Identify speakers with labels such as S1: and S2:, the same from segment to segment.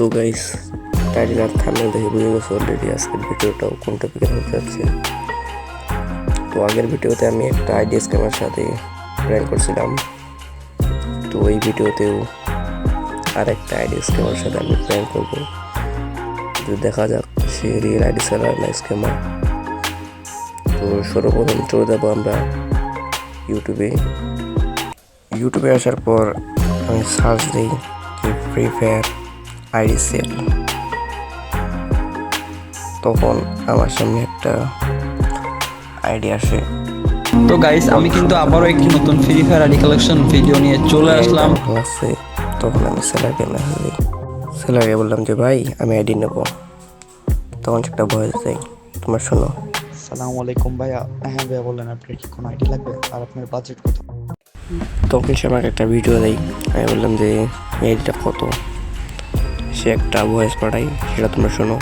S1: তো guys title আর thumbnail দেখে, বুঝে গেছো অলরেডি আজকের ভিডিওটাও কোন টপিকে হতে যাচ্ছে। তো আগের ভিডিওতে আমি একটা আইডিয়া স্ক্যামের সাথে প্র্যাঙ্ক করছিলাম। তো এই ভিডিওতেও আর একটা আইডিয়া স্ক্যামের সাথে আমি প্র্যাঙ্ক করব। তো দেখা যাক, সে রিয়েল আইডি সেলার না স্ক্যামার তো সর্বপ্রথম চলে যাব আমরা ইউটিউবে ইউটিউবে আসার পর আমি সার্চ দিই ফ্রি ফায়ার আইডি সেল তখন আমার সামনে একটা আইডি আসে।
S2: তো গাইস আমি কিন্তু আবারও একটি নতুন ফ্রি ফায়ার কালেকশন ভিডিও নিয়ে চলে আসলাম।
S1: লাগছে তখন আমি সেলারকে মেসেজ দিই সেলারকে বললাম যে ভাই আমি আইডি নেব। তখন একটা ভয়েস দেয় তোমার শোনো।
S3: সালামু আলাইকুম ভাইয়া। হ্যাঁ ভাইয়া বললেন আপনার কি কোনো আইডি লাগবে? আর আপনার বাজেট কত?
S1: তখন সে আমাকে একটা ভিডিও দেয় আমি বললাম যে আইডিটা কত? সে একটা ভয়েস পাঠাই সেটা তোমরা শোনো।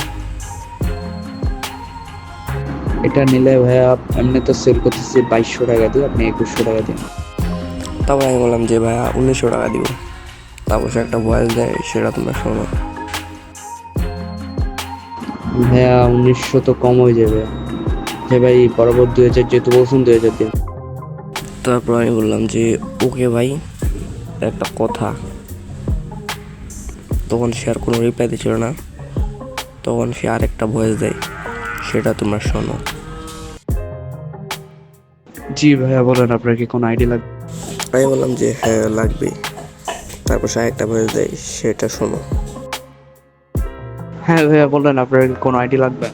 S3: এটা নিলে ভাইয়া এমনি তো সেল করতেছি বাইশশো টাকা দিয়ে আপনি একুশশো টাকা দিন
S1: তারপর আমি বললাম যে ভাইয়া উনিশশো টাকা দিব। তারপর সে একটা ভয়েস দেয় সেটা তোমরা শোনো।
S3: ভাইয়া উনিশশো তো কম হয়ে যাবে। যে ভাই বরাবর দুই হাজার যেহেতু বলছেন দুই হাজার দিন
S1: তারপর আমি বললাম যে ওকে ভাই একটা কথা। তখন সে আর কোনো রিপ্লাই দিচ্ছিল না। তখন সে আরেকটা ভয়েস দেয় সেটা তোমরা শোনো।
S3: জি ভাইয়া বলেন আপনার কি কোনো আইডি লাগবে?
S1: আমি বললাম যে হ্যাঁ লাগবে। তারপর সে আরেকটা ভয়েস দেয় সেটা শোনো।
S3: হ্যাঁ ভাইয়া বলেন আপনার কি কোনো আইডি লাগবে?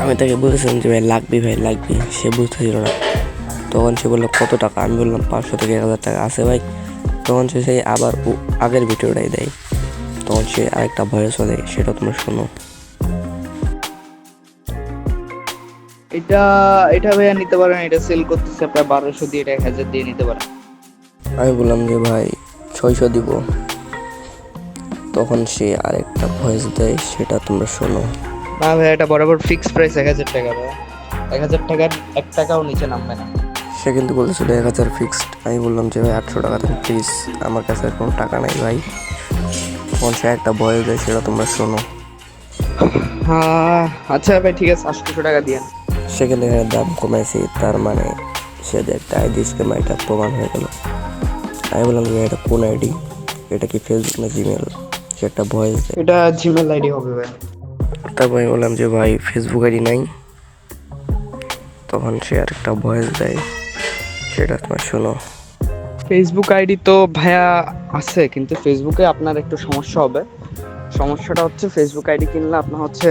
S1: আমি তাকে বলেছিলাম যে ভাই লাগবে ভাই লাগবে। সে বুঝতেছিল না। তখন সে বলল কত টাকা? আমি বললাম পাঁচশো থেকে এক হাজার টাকা আছে ভাই। তখন সে সেই আবার আগের ভিডিওটাই দেয়। তখন সে আরেকটা ভয়েসও দেয় সেটা তোমরা শোনো।
S3: এটা এটা ভাইয়া নিতে পারেন এটা সেল করতেছে প্রায় বারোশো দিয়ে এটা এক হাজার দিয়ে নিতে পারেন।
S1: আমি বললাম যে ভাই ছয়শো দিব। তখন সে আরেকটা ভয়েস দেয় সেটা তোমরা শোনো।
S3: না ভাইয়া এটা বরাবর ফিক্স প্রাইস এক হাজার টাকা ভাইয়া। এক হাজার টাকার এক টাকাও নিচে নামবে না।
S1: সে কিন্তু বলেছিল এক হাজার ফিক্সড আমি বললাম যে ভাই আটশো টাকা দেন প্লিজ আমার কাছে আর কোনো টাকা নাই ভাই। তখন সে একটা ভয়েস দেয় সেটা তোমরা শোনো।
S3: হ্যাঁ আচ্ছা ভাই ঠিক আছে আটশোশো টাকা দিয়ে
S1: সেখানে দাম কমেছে তার মানে সে যে একটা আইডি স্ক্যাম এটা প্রমাণ হয়ে গেল। আমি বললাম যে এটা কোন আইডি এটা কি ফেসবুক না জিমেল সে একটা ভয়েস দেয়
S3: এটা জিমেল আইডি হবে ভাই।
S1: তারপর আমি বললাম যে ভাই ফেসবুক আইডি নাই। তখন সে আর একটা ভয়েস দেয়। সেটা তোমার শোনো।
S3: ফেসবুক আইডি তো ভাইয়া আছে, কিন্তু ফেসবুকে আপনার একটু সমস্যা হবে। সমস্যাটা হচ্ছে ফেসবুক আইডি কিনলে আপনার হচ্ছে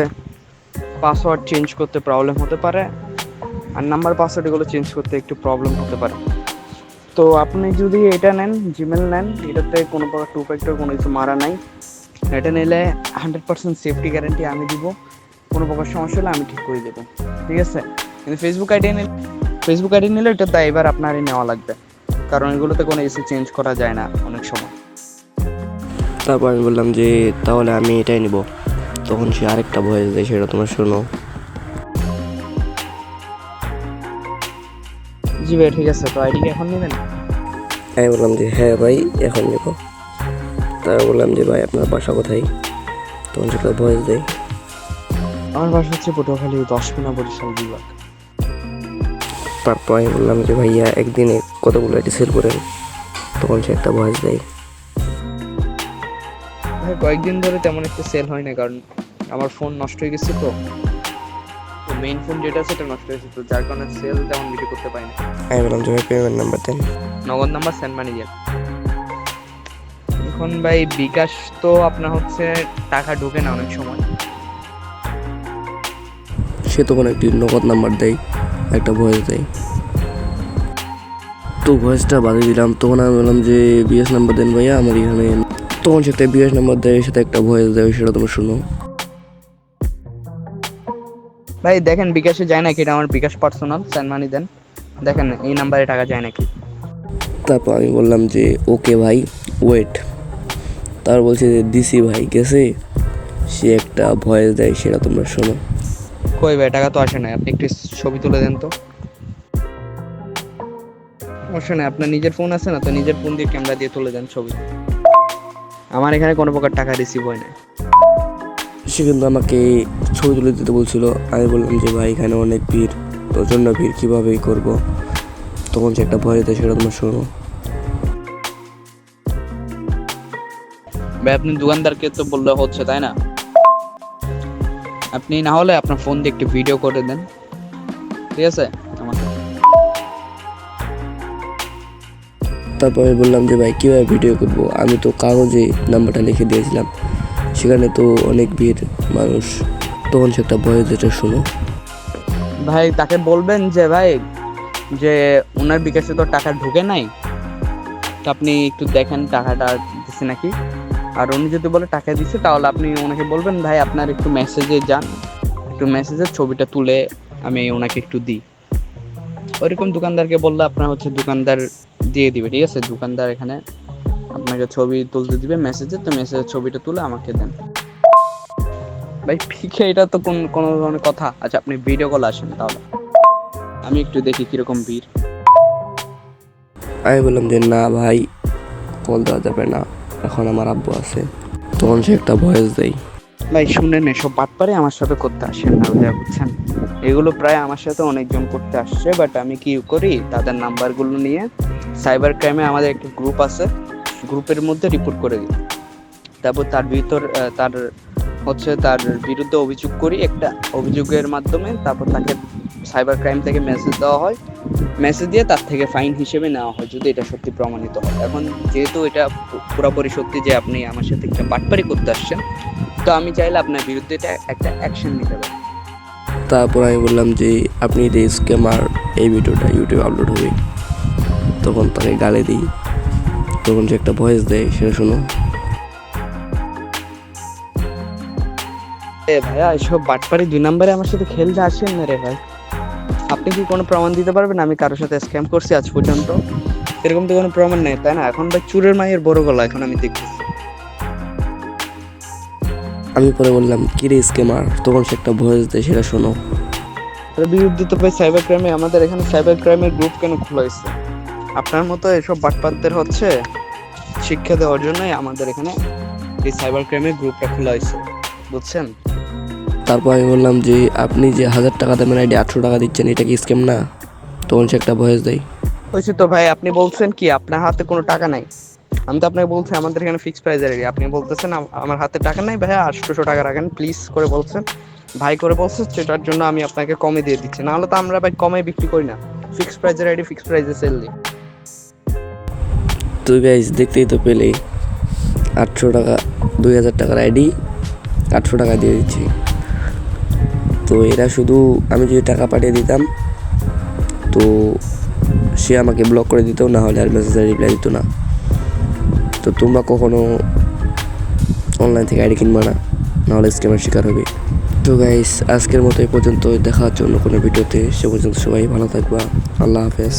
S3: পাসওয়ার্ড চেঞ্জ করতে প্রবলেম হতে পারে, আর নাম্বার পাসওয়ার্ড এগুলো চেঞ্জ করতে একটু প্রবলেম হতে পারে। তো আপনি যদি এটা নেন জিমেল নেন, এটাতে কোনো প্রকার টু ফ্যাক্টর কোনো কিছু মারা নাই। এটা নিলে হান্ড্রেড পার্সেন্ট সেফটি গ্যারান্টি আমি দিব, কোনো প্রকার সমস্যা হলে আমি ঠিক করে দেবো। ঠিক আছে? কিন্তু ফেসবুক আইডি নিলে ফেসবুক আইডি নিলে এটা এবার আপনারই নেওয়া লাগবে। কারণ এগুলোতে কোনো এসি চেঞ্জ করা যায় না অনেক সময়।
S1: তারপর আমি বললাম যে তাহলে আমি এটাই নিব। তখন সে আরেকটা ভয়েস দেয় সেটা তোমার শোনো।
S3: জি ভাই ঠিক আছে তো আইডি এখন নেবেন?
S1: আমি বললাম যে হ্যাঁ ভাই এখন নিব। তারপর বললাম যে ভাই আপনার বাসা কোথায়? তখন সেটা ভয়েস দেয়।
S3: আমার বাসা হচ্ছে পটুয়াখালী দশ মিনা বরিশাল বিভাগ।
S1: তারপর আমি বললাম যে ভাইয়া একদিনে কতগুলো এটি সেল করেন? তখন সে একটা ভয়েস দেয়।
S3: ভাই কয়েকদিন ধরে তেমন একটা সেল হয় না কারণ আমার ফোন নষ্ট হয়ে গেছে তো। মেইন ফোন যেটা আছে সেটা নষ্ট হয়েছে তো যার কারণে সেল তেমন ভিডিও করতে পারি না।
S1: আমি বললাম যে পেমেন্ট নাম্বার দেন।
S3: নগদ নাম্বার সেন্ড মানি দিয়ে এখন ভাই বিকাশ তো আপনার হচ্ছে টাকা ঢোকে না অনেক সময়।
S1: সে তখন একটি নগদ নাম্বার দেয়। একটা ভয়েস দেয়। তো ভয়েসটা বাদে দিলাম। তখন আমি বললাম যে বিএস নাম্বার দেন ভাইয়া আমার এখানে তখন সাথে বিএস নাম্বার দেয় সাথে একটা ভয়েস দেয় সেটা তুমি শুনো।
S3: ভাই দেখেন বিকাশে যায় নাকি? এটা আমার বিকাশ পার্সোনাল সেন্ড মানি দেন। দেখেন এই নাম্বারে টাকা যায় নাকি?
S1: তারপর আমি বললাম যে ওকে ভাই ওয়েট তারপর বলছে যে দিসি ভাই গেছে? সে একটা ভয়েস দেয় সেটা তোমরা শোনো।
S3: কই ভাই? টাকা তো আসে না আপনি একটু ছবি তুলে দেন তো। সমস্যা নেই আপনার নিজের ফোন আছে না তো নিজের ফোন দিয়ে ক্যামেরা দিয়ে তুলে দেন ছবি। আমার এখানে কোনো প্রকার টাকা রিসিভ হয় না
S1: সে কিন্তু আমাকে ছবি তুলে দিতে বলছিল। আমি বললাম যে ভাই এখানে অনেক ভিড়। প্রচণ্ড ভিড় কীভাবে করব? তখন যে একটা ভয় দেয় সেটা তোমার শোনো
S3: ভাই আপনি দোকানদারকে তো বললে হচ্ছে তাই না? আপনি না হলে আপনার ফোন দিয়ে একটু ভিডিও করে দেন। ঠিক আছে? আমাকে
S1: তারপর বললাম যে ভাই কীভাবে ভিডিও করব? আমি তো কাগজে নাম্বারটা লিখে দিয়েছিলাম। সেখানে তো অনেক ভিড় মানুষ। তখন সে একটা ভয় যেটা শোনো।
S3: ভাই তাকে বলবেন যে ভাই যে ওনার বিকাশে তো টাকা ঢুকে নাই। তো আপনি একটু দেখেন টাকাটা দিচ্ছে নাকি? আর উনি যদি বলে টাকা দিছে, তাহলে আপনি ওনাকে বলবেন, ভাই, আপনার একটু মেসেজে যান। একটু মেসেজের ছবিটা তুলে আমি ওনাকে একটু দিই। ওইরকম দোকানদারকে বললে আপনার হচ্ছে দোকানদার দিয়ে দিবে, ঠিক আছে? দোকানদার এখানে আপনাকে ছবি তুলতে দিবে মেসেজে তো মেসেজের ছবিটা তুলে আমাকে দেন। ভাই ফিকে এটা তো কোন, কোনো ধরনের কথা? আচ্ছা আপনি ভিডিও কল আসেন তাহলে। আমি একটু দেখি কীরকম ভিড়।
S1: আমি বললাম যে, না ভাই কল দেওয়া যাবে না। এখন আমার আব্বু আছে। তখন সে একটা ভয়েস দেয়।
S3: ভাই, শুনেন এসব বাটপারে আমার সাথে করতে আসেন না ভাইয়া, বুঝছেন? এগুলো প্রায় আমার সাথে অনেকজন করতে আসছে বাট আমি কি করি, তাদের নাম্বারগুলো নিয়ে সাইবার ক্রাইমে আমাদের একটা গ্রুপ আছে, গ্রুপের মধ্যে রিপোর্ট করে দিই। তারপর তার ভিতর তার হচ্ছে তার বিরুদ্ধে অভিযোগ করি, একটা অভিযোগের মাধ্যমে তারপর তাকে সাইবার ক্রাইম থেকে মেসেজ দেওয়া হয়। মেসেজ দিয়ে তার থেকে ফাইন হিসেবে নেওয়া হয় যদি এটা সত্যি প্রমাণিত হয়। এখন যেহেতু এটা পুরোপুরি সত্যি যে আপনি আমার সাথে একটা বাটপারি করতে আসছেন তো আমি চাইলে আপনার বিরুদ্ধে এটা একটা অ্যাকশন নিতে পারি।
S1: তারপর আমি বললাম যে আপনি যে স্ক্যামার এই ভিডিওটা ইউটিউবে আপলোড হবে তখন তাকে গালে দিই। তখন যে একটা ভয়েস দেয় সেটা শোনো।
S3: এ ভাইয়া এসব বাটপারি দুই নম্বরে আমার সাথে খেলতে আসেন না রে ভাই। আপনি কি কোনো প্রমাণ দিতে পারবেন? আমি কারোর সাথে স্ক্যাম করছি আজ পর্যন্ত। এরকম তো কোনো প্রমাণ নেই তাই না? এখন ভাই চুরের মায়ের বড় গলা এখন আমি দেখতেছি।
S1: আমি পরে বললাম কিরে স্ক্যামার তখন সে একটা ভয়েস দেয় সেটা শোনো।
S3: বিরুদ্ধে তো ভাই সাইবার ক্রাইমে আমাদের এখানে সাইবার ক্রাইমের গ্রুপ কেন খোলা হয়েছে? আপনার মতো এসব বাটপাতদের হচ্ছে শিক্ষা দেওয়ার জন্যই আমাদের এখানে এই সাইবার ক্রাইমের গ্রুপটা খোলা হয়েছে। বুঝছেন?
S1: তারপর আমি বললাম যে আপনি যে হাজার টাকা দামের আইডি আটশো টাকা দিচ্ছেন এটা কি স্ক্যাম না? তখন সে একটা ভয়েস দেয়।
S3: হয়েছে তো ভাই আপনি বলছেন কি আপনার হাতে কোনো টাকা নাই? আমি তো আপনাকে বলছি আমাদের এখানে ফিক্স প্রাইজের এরিয়া আপনি বলতেছেন আমার হাতে টাকা নাই ভাই আটশোশো টাকা রাখেন প্লিজ করে বলছেন। ভাই করে বলছে সেটার জন্য আমি আপনাকে কমে দিয়ে দিচ্ছি। নাহলে তো আমরা ভাই কমে বিক্রি করি না। ফিক্স প্রাইজের আইডি ফিক্স প্রাইজে সেল দিই।
S1: তো গাইজ দেখতেই তো পেলে আটশো টাকা দুই হাজার টাকার আইডি আটশো টাকা দিয়ে দিচ্ছি। তো এরা শুধু আমি যদি টাকা পাঠিয়ে দিতাম, তো সে আমাকে ব্লক করে দিত, না হলে আর মেসেজে রিপ্লাই দিত না। তো তোমরা কখনো অনলাইন থেকে আইডি কিনবা না নাহলে স্ক্যামের শিকার হবে। তো গাইস আজকের মতো এই পর্যন্ত দেখা হচ্ছে অন্য কোনো ভিডিওতে। সে পর্যন্ত সবাই ভালো থাকবা। আল্লাহ হাফেজ।